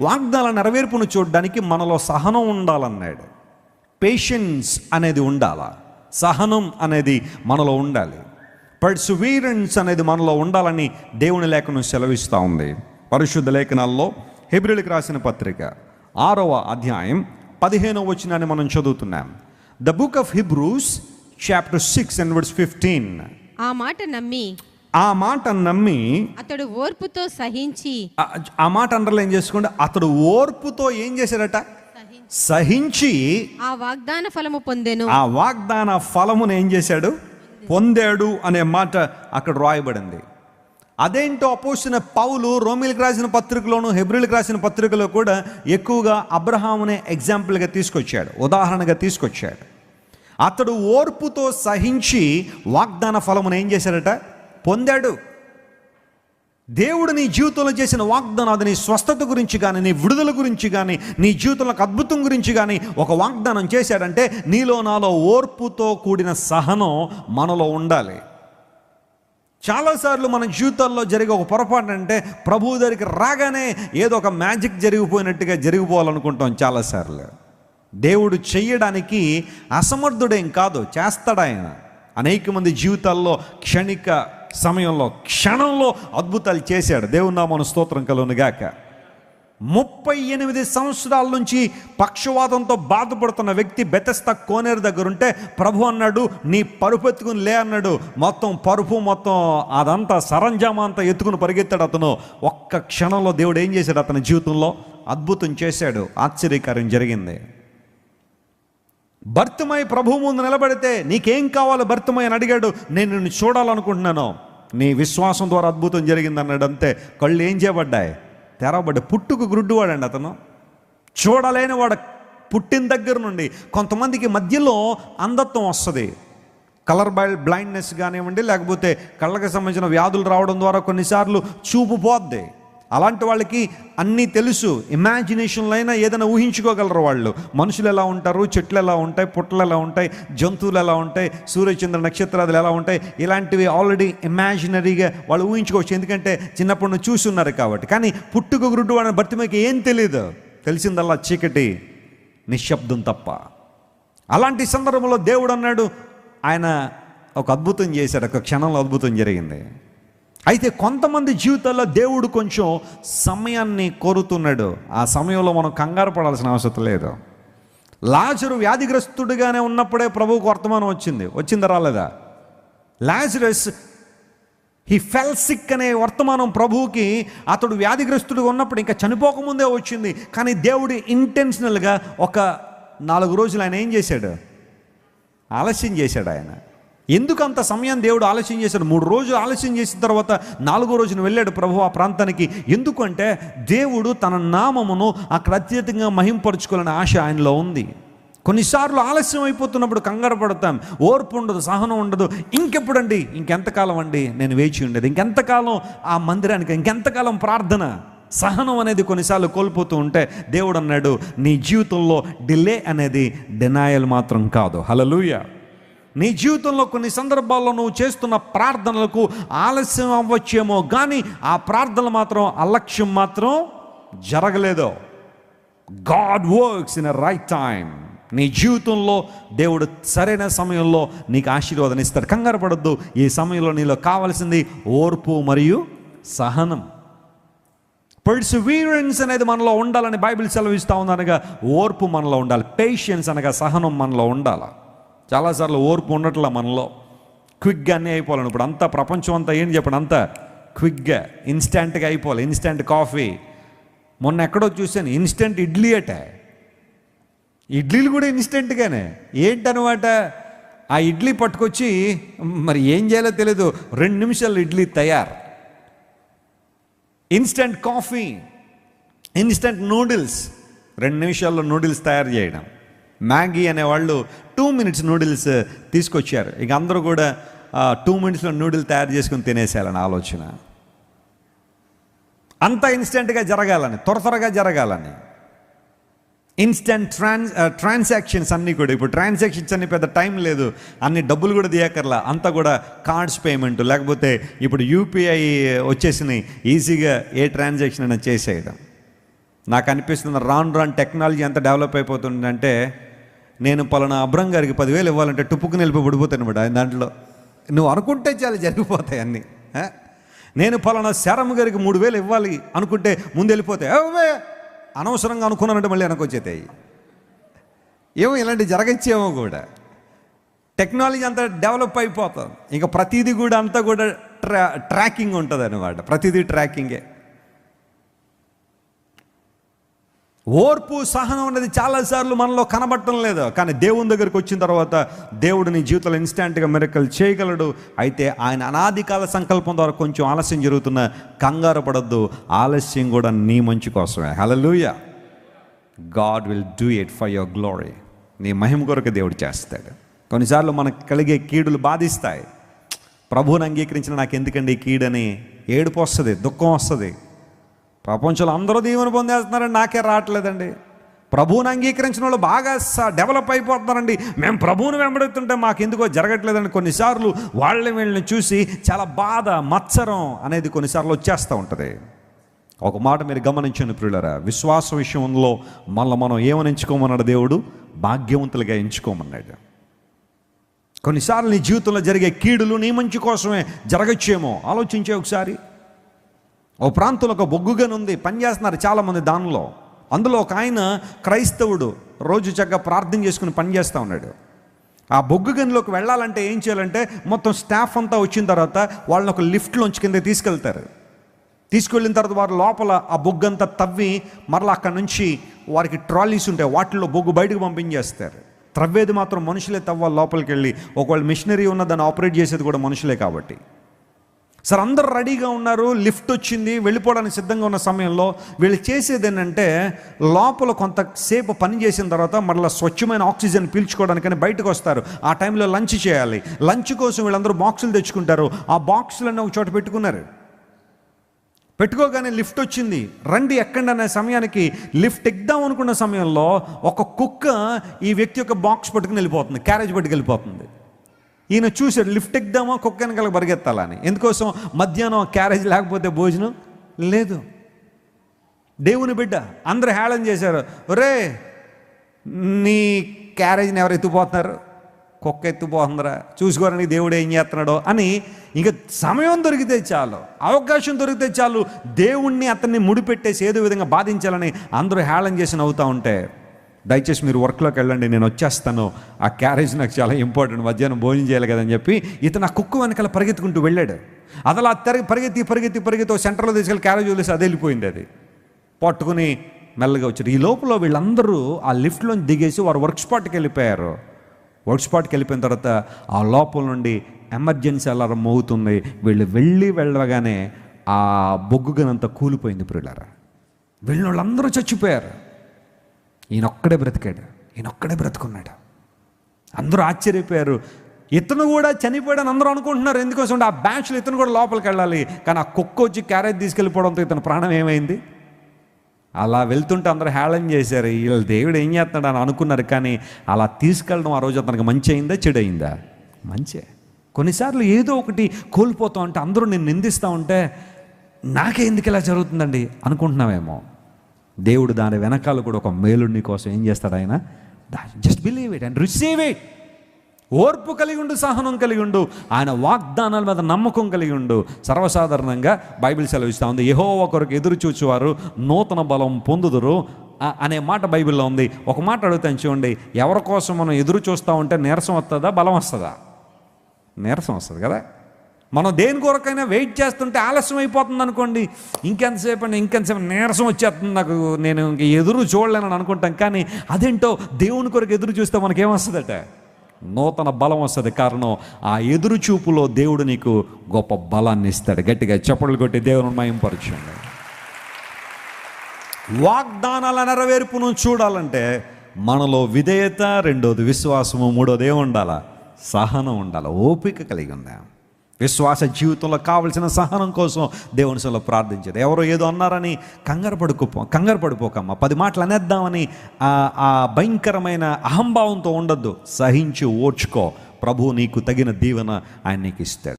వాగ్దాల నెరవేర్పును చూడడానికి మనలో సహనం ఉండాలన్నాడు. పేషెన్స్ అనేది ఉండాలా? సహనం అనేది మనలో ఉండాలి. పర్సువీరెన్స్ అనేది మనలో ఉండాలని దేవుని లేఖను సెలవిస్తూ ఉంది. పరిశుద్ధ లేఖనాల్లో హెబ్రిల్కి రాసిన పత్రిక ఆరవ అధ్యాయం పదిహేనవ వచ్చినాన్ని మనం చదువుతున్నాం. The book of Hebrews chapter six and words fifteen ఆ మాట నమ్మి ఆ మాట నమ్మి అతడు ఓర్పుతో సహించి ఆ- మాట అండర్లైన్ చేసుకోండి అతడు ఓర్పుతో ఏం చేశాడట? సహించి ఆ వాగ్దాన ఫలము పొందెను. ఆ వాగ్దాన ఫలమును ఏం చేశాడు? పొందాడు అనే మాట అక్కడ రాయబడింది. అదేంటో అపోసిన పౌలు రోమిల్కి రాసిన పత్రికలోను హెబ్రిల్కి రాసిన పత్రికలో కూడా ఎక్కువగా అబ్రహామునే ఎగ్జాంపుల్గా తీసుకొచ్చాడు ఉదాహరణగా తీసుకొచ్చాడు. అతడు ఓర్పుతో సహించి వాగ్దాన ఫలమును ఏం చేశాడట? పొందాడు. దేవుడు నీ జీవితంలో చేసిన వాగ్దానం అది నీ స్వస్థత గురించి కానీ నీ విడుదల గురించి కానీ నీ జీవితంలో అద్భుతం గురించి కానీ ఒక వాగ్దానం చేశాడంటే నీలో నాలో ఓర్పుతో కూడిన సహనం మనలో ఉండాలి. చాలాసార్లు మన జీవితాల్లో జరిగే ఒక పొరపాటు అంటే ప్రభు దగ్గరికి రాగానే ఏదో ఒక మ్యాజిక్ జరిగిపోయినట్టుగా జరిగిపోవాలనుకుంటాం చాలాసార్లు. దేవుడు చేయడానికి అసమర్థుడేం కాదు చేస్తాడు ఆయన అనేక మంది జీవితాల్లో క్షణిక సమయంలో క్షణంలో అద్భుతాలు చేశాడు. దేవుని నామను స్తోత్రం కలుగునుగాక ముప్పై ఎనిమిది సంవత్సరాల నుంచి పక్షవాతంతో బాధపడుతున్న వ్యక్తి బెతస్త కోనేరు దగ్గర ఉంటే ప్రభు అన్నాడు నీ పరుపు ఎత్తుకుని లే అన్నాడు. మొత్తం పరుపు మొత్తం అదంతా సరంజామా అంతా ఎత్తుకుని పరిగెత్తాడు అతను. ఒక్క క్షణంలో దేవుడు ఏం చేశాడు అతని జీవితంలో? అద్భుతం చేశాడు. ఆశ్చర్యకార్యం జరిగింది. భర్తమై ప్రభు ముందు నిలబడితే నీకేం కావాలో భర్తమై అని అడిగాడు. నేను నిన్ను చూడాలనుకుంటున్నాను. నీ విశ్వాసం ద్వారా అద్భుతం జరిగింది అన్నాడు అంతే కళ్ళు ఏం చేయబడ్డాయి? తెరవబడ్డాయి పుట్టుకు గుడ్డువాడండి అతను. చూడలేని వాడు పుట్టిన దగ్గర నుండి కొంతమందికి మధ్యలో అంధత్వం వస్తుంది. కలర్ బైల్ బ్లైండ్నెస్ కానివ్వండి లేకపోతే కళ్ళకి సంబంధించిన వ్యాధులు రావడం ద్వారా కొన్నిసార్లు చూపు పోద్ది. అలాంటి వాళ్ళకి అన్నీ తెలుసు. ఇమాజినేషన్లో అయినా ఏదైనా ఊహించుకోగలరు వాళ్ళు. మనుషులు ఎలా ఉంటారు? చెట్లు ఎలా ఉంటాయి? పుట్టలు ఎలా ఉంటాయి? జంతువులు ఎలా ఉంటాయి? సూర్యచంద్ర నక్షత్రాలు ఎలా ఉంటాయి? ఇలాంటివి ఆల్రెడీ ఇమాజినరీగా వాళ్ళు ఊహించుకోవచ్చు. ఎందుకంటే చిన్నప్పటి నుంచి చూసి ఉన్నారు కాబట్టి. కానీ పుట్టుకు గురుడు అనే మీకు ఏం తెలియదు తెలిసిందల్లా చీకటి నిశ్శబ్దం తప్ప. అలాంటి సందర్భంలో దేవుడు అన్నాడు ఆయన ఒక అద్భుతం చేశాడు. ఒక క్షణంలో అద్భుతం జరిగింది. అయితే కొంతమంది జీవితాల్లో దేవుడు కొంచెం సమయాన్ని కోరుతున్నాడు. ఆ సమయంలో మనం కంగారు పడాల్సిన అవసరం లేదు. లాజరు వ్యాధిగ్రస్తుడిగానే ఉన్నప్పుడే ప్రభువుకు వర్తమానం వచ్చింది. వచ్చిందా రాలేదా? లాజరస్ హీ ఫెల్ సిక్ అనే వర్తమానం ప్రభువుకి అతడు వ్యాధిగ్రస్తుడు ఉన్నప్పుడు ఇంకా చనిపోకముందే వచ్చింది. కానీ దేవుడు ఇంటెన్షనల్గా ఒక నాలుగు రోజులు ఆయన ఏం చేశాడు? ఆలస్యం చేశాడు ఆయన. ఎందుకు అంత సమయం దేవుడు ఆలస్యం చేశాడు? మూడు రోజులు ఆలస్యం చేసిన తర్వాత నాలుగో రోజున వెళ్ళాడు ప్రభు ఆ ప్రాంతానికి. ఎందుకంటే దేవుడు తన నామమును అక్కడ అత్యధికంగా మహింపరుచుకోవాలనే ఆశ ఆయనలో ఉంది. కొన్నిసార్లు ఆలస్యం అయిపోతున్నప్పుడు కంగారు పడతాం. ఓర్పు ఉండదు సహనం ఉండదు. ఇంకెప్పుడండి? ఇంకెంతకాలం అండి? నేను వేచి ఉండేది. ఇంకెంతకాలం ఆ మందిరానికి? ఇంకెంతకాలం ప్రార్థన? సహనం అనేది కొన్నిసార్లు కోల్పోతూ ఉంటే దేవుడు అన్నాడు నీ జీవితంలో డిలే అనేది డినాయల్ మాత్రం కాదు. హలలుయా నీ జీవితంలో కొన్ని సందర్భాల్లో నువ్వు చేస్తున్న ప్రార్థనలకు ఆలస్యం అవ్వచ్చేమో కానీ ఆ ప్రార్థనలు మాత్రం అలక్ష్యం మాత్రం జరగలేదు. God works in right time నీ జీవితంలో దేవుడు సరైన సమయంలో నీకు ఆశీర్వాదం ఇస్తాడు. కంగారు పడద్దు. ఈ సమయంలో నీలో కావాల్సింది ఓర్పు మరియు సహనం. పర్సివీరెన్స్ అనేది మనలో ఉండాలని బైబిల్ సెలవిస్తూ ఉందనగా ఓర్పు మనలో ఉండాలి. పేషెన్స్ అనగా సహనం మనలో ఉండాలి. చాలాసార్లు ఓర్పు ఉండట్లా మనలో. క్విక్గా అన్నీ అయిపోవాలి ఇప్పుడు అంతా ప్రపంచం అంతా ఏం చెప్పండి? అంతా క్విక్గా ఇన్స్టెంట్గా అయిపోవాలి. Instant coffee. మొన్న ఎక్కడో చూశాను ఇన్స్టెంట్ ఇడ్లీ అట. ఇడ్లీలు కూడా ఇన్స్టెంట్గానే. ఏంటనమాట ఆ ఇడ్లీ పట్టుకొచ్చి మరి ఏం చేయాలో తెలియదు రెండు నిమిషాలు ఇడ్లీ తయారు. Instant coffee. Instant noodles. రెండు నిమిషాల్లో నూడిల్స్ తయారు చేయడం. మ్యాగీ అనేవాళ్ళు టూ మినిట్స్ నూడిల్స్ తీసుకొచ్చారు. ఇక అందరూ కూడా టూ మినిట్స్లో నూడిల్ తయారు చేసుకుని తినేసేయాలని ఆలోచన. అంత ఇన్స్టెంట్గా జరగాలని త్వర త్వరగా జరగాలని. ఇన్స్టెంట్ ట్రాన్స్ ట్రాన్సాక్షన్స్ అన్నీ కూడా ఇప్పుడు ట్రాన్సాక్షన్స్ అన్ని పెద్ద టైం లేదు. అన్ని డబ్బులు కూడా తీయకర్లా అంతా కూడా కార్డ్స్ పేమెంట్ లేకపోతే ఇప్పుడు యూపీఐ వచ్చేసినాయి ఈజీగా ఏ ట్రాన్సాక్షన్ అయినా చేసేయడం. నాకు అనిపిస్తుంది రాను రాను టెక్నాలజీ ఎంత డెవలప్ అయిపోతుందంటే నేను పలానా అబ్రం గారికి పదివేలు ఇవ్వాలంటే టుప్పుకు నిలిపి పడిపోతాను అనమాట ఆయన దాంట్లో. నువ్వు అనుకుంటే చాలా జరిగిపోతాయి అన్నీ నేను పలానా శరమ్ గారికి మూడు వేలు ఇవ్వాలి అనుకుంటే ముందు వెళ్ళిపోతాయి. అవే అనవసరంగా అనుకున్నానంటే మళ్ళీ వెనకొచ్చేతాయి ఏమో ఇలాంటి జరగచ్చేమో కూడా. టెక్నాలజీ అంతా డెవలప్ అయిపోతుంది ఇంకా ప్రతిదీ కూడా అంతా కూడా ట్రా ట్రాకింగ్ ఉంటుంది అనమాట ప్రతిదీ ట్రాకింగే. ఓర్పు సహనం అనేది చాలాసార్లు మనలో కనబడటం లేదు. కానీ దేవుని దగ్గరికి వచ్చిన తర్వాత దేవుడు నీ జీవితంలో ఇన్స్టాంట్గా మెరకలు చేయగలడు. అయితే ఆయన అనాది కాల సంకల్పం ద్వారా కొంచెం ఆలస్యం జరుగుతున్న కంగారు పడద్దు. ఆలస్యం కూడా నీ మంచి కోసమే. Hallelujah God will do it for your glory నీ మహిమ కొరకు దేవుడు చేస్తాడు. కొన్నిసార్లు మనకు కలిగే కీడులు బాధిస్తాయి. ప్రభువుని అంగీకరించిన నాకు ఎందుకండి ఈ కీడని? ఏడుపు వస్తుంది దుఃఖం వస్తుంది. ప్రపంచంలో అందరూ దీవెన పొందేస్తున్నారండి నాకే రావట్లేదండి. ప్రభువుని అంగీకరించిన వాళ్ళు బాగా స- డెవలప్ అయిపోతున్నారండి. మేము ప్రభువుని వెంబడుతుంటే మాకు ఎందుకో జరగట్లేదండి. కొన్నిసార్లు వాళ్ళని వీళ్ళని చూసి చాలా బాధ మత్సరం అనేది కొన్నిసార్లు వచ్చేస్తూ ఉంటుంది. ఒక మాట మీరు గమనించండి ప్రియులరా. విశ్వాస విషయంలో మళ్ళీ మనం ఏమని ఎంచుకోమన్నాడు దేవుడు? భాగ్యవంతులుగా ఎంచుకోమన్నాడు. కొన్నిసార్లు నీ జీవితంలో జరిగే కీడులు నీ మంచి కోసమే జరగచ్చేమో. ఆలోచించే ఒకసారి. ఓ ప్రాంతంలో ఒక బొగ్గుగానుంది పనిచేస్తున్నారు చాలామంది దానిలో. అందులో ఒక ఆయన క్రైస్తవుడు రోజు చక్కగా ప్రార్థన చేసుకుని పనిచేస్తూ ఉన్నాడు. ఆ బొగ్గు గనిలోకి వెళ్ళాలంటే ఏం చేయాలంటే మొత్తం స్టాఫ్ అంతా వచ్చిన తర్వాత వాళ్ళని ఒక లిఫ్ట్లోంచి కింద తీసుకెళ్తారు. తీసుకెళ్ళిన తర్వాత వారు లోపల ఆ బొగ్గు అంతా తవ్వి మరలా అక్కడ నుంచి వారికి ట్రాలీస్ ఉంటాయి వాటిలో బొగ్గు బయటకు పంపించేస్తారు. త్రవ్వేది మాత్రం మనుషులే తవ్వాలి లోపలికి వెళ్ళి. ఒకవేళ మిషనరీ ఉన్న దాన్ని ఆపరేట్ చేసేది కూడా మనుషులే కాబట్టి. సార్ అందరు రెడీగా ఉన్నారు లిఫ్ట్ వచ్చింది వెళ్ళిపోవడానికి సిద్ధంగా ఉన్న సమయంలో వీళ్ళు చేసేది ఏంటంటే లోపల కొంతసేపు పని చేసిన తర్వాత మళ్ళీ స్వచ్ఛమైన ఆక్సిజన్ పీల్చుకోవడానికని బయటకు వస్తారు. ఆ టైంలో లంచ్ చేయాలి. లంచ్ కోసం వీళ్ళందరూ బాక్సులు తెచ్చుకుంటారు. ఆ బాక్సులన్నీ ఒక చోట పెట్టుకున్నారు. పెట్టుకోగానే లిఫ్ట్ వచ్చింది. రండి ఎక్కండి అనే సమయానికి లిఫ్ట్ ఎక్కుదాం అనుకున్న సమయంలో ఒక కుక్క ఈ వ్యక్తి యొక్క బాక్స్ పట్టుకుని వెళ్ళిపోతుంది క్యారేజ్ పట్టుకు వెళ్ళిపోతుంది ఈయన చూశాడు లిఫ్ట్ ఎక్కుదామా కుక్క వెనకాల పరిగెత్తాలని. ఎందుకోసం? మధ్యాహ్నం క్యారేజ్ లేకపోతే భోజనం లేదు. దేవుని బిడ్డ అందరు హేళన చేశారు. ఒరే నీ క్యారేజ్ని ఎవరు ఎత్తుపోతున్నారు కుక్క ఎత్తుపోతుందిరా చూసుకోరని దేవుడు ఏం చేస్తున్నాడో అని ఇంకా సమయం దొరికితే చాలు అవకాశం దొరికితే చాలు దేవుణ్ణి అతన్ని ముడిపెట్టేసి ఏదో విధంగా బాధించాలని అందరూ హేళన చేసి నవ్వుతూ ఉంటే దయచేసి మీరు వర్క్లోకి వెళ్ళండి నేను వచ్చేస్తాను. ఆ క్యారేజ్ నాకు చాలా ఇంపార్టెంట్ మధ్యాహ్నం భోజనం చేయాలి కదని చెప్పి ఇతను ఆ కుక్క వెనకాల పరిగెత్తుకుంటూ వెళ్ళాడు. అదలా తిరిగి పరిగెత్తి పరిగెత్తి పరిగెత్తి సెంటర్లో తీసుకెళ్ళి క్యారేజ్ వదిలేసి అది వెళ్ళిపోయింది అది. పట్టుకుని మెల్లగా వచ్చారు ఈ లోపల వీళ్ళందరూ ఆ లిఫ్ట్లోని దిగేసి వారు వర్క్ స్పాట్కి వెళ్ళిపోయారు. వర్క్ స్పాట్కి వెళ్ళిపోయిన తర్వాత ఆ లోపల నుండి ఎమర్జెన్సీ అలారం మోగుతుంది. వీళ్ళు వెళ్ళి వెళ్ళగానే ఆ బొగ్గుగనంతా కూలిపోయింది ప్రియులారా. వెళ్ళిన వాళ్ళందరూ చచ్చిపోయారు. ఈయన ఒక్కడే బ్రతికాడు ఈయన ఒక్కడే బ్రతుకున్నాడు. అందరూ ఆశ్చర్యపోయారు. ఇతను కూడా చనిపోయాడని అందరూ అనుకుంటున్నారు. ఎందుకోసం ఆ బ్యాచ్లు ఇతను కూడా లోపలికి వెళ్ళాలి. కానీ ఆ కుక్క వచ్చి క్యారేజ్ తీసుకెళ్ళిపోవడంతో ఇతను ప్రాణం ఏమైంది? అలా వెళ్తుంటే అందరూ హేళన చేశారు. వీళ్ళ దేవుడు ఏం చేస్తున్నాడు? అని అనుకున్నారు. కానీ అలా తీసుకెళ్ళడం ఆ రోజు అతనికి మంచి అయిందా చెడు అయిందా? మంచే. కొన్నిసార్లు ఏదో ఒకటి కోల్పోతాం అంటే అందరూ నేను నిందిస్తూ ఉంటే నాకే ఎందుకు ఇలా జరుగుతుందండి అనుకుంటున్నామేమో దేవుడు దాని వెనకాల కూడా ఒక మేలుడిని కోసం ఏం చేస్తాడు ఆయన? Just believe it and receive it ఓర్పు కలిగి ఉండు సహనం కలిగి ఉండు ఆయన వాగ్దానాల మీద నమ్మకం కలిగి ఉండు. సర్వసాధారణంగా బైబిల్ సెలవిస్తూ ఉంది. ఏహో ఒకరికి ఎదురు చూచువారు నూతన బలం పొందుదురు. అనే మాట బైబిల్లో ఉంది. ఒక మాట అడుగుతాను చూడండి. ఎవరి కోసం మనం ఎదురు చూస్తూ ఉంటే నీరసం వస్తుందా బలం వస్తుందా? నీరసం వస్తుంది కదా? మనం దేని కొరకైనా వెయిట్ చేస్తుంటే ఆలస్యం అయిపోతుంది అనుకోండి. ఇంకెంతసేపు అండి ఇంకెంతసేపు నీరసం వచ్చేస్తుంది నాకు. నేను ఇంక ఎదురు చూడలేనని అనుకుంటాం. కానీ అదేంటో దేవుని కొరకు ఎదురు చూస్తే మనకేమొస్తుందట? నూతన బలం వస్తుంది. కారణం ఆ ఎదురు చూపులో దేవుడు నీకు గొప్ప బలాన్ని ఇస్తాడు. గట్టిగా చప్పట్లు కొట్టి దేవుని మయంపరచండి వాగ్దానాల నెరవేర్పును చూడాలంటే మనలో విధేయత రెండోది విశ్వాసము మూడోది ఏముండాలా? సహనం ఉండాలి? ఓపిక కలిగి ఉందాం. విశ్వాస జీవితంలో కావలసిన సహనం కోసం దేవుని సలో ప్రార్థించేది. ఎవరో ఏదో అన్నారని కంగారు పడుకోపో కంగారు పడిపోకమ్మా. పది మాటలు అనేద్దామని ఆ- భయంకరమైన అహంభావంతో ఉండొద్దు. సహించి ఓర్చుకో ప్రభువు నీకు తగిన దీవెన ఆయన నీకు ఇస్తాడు.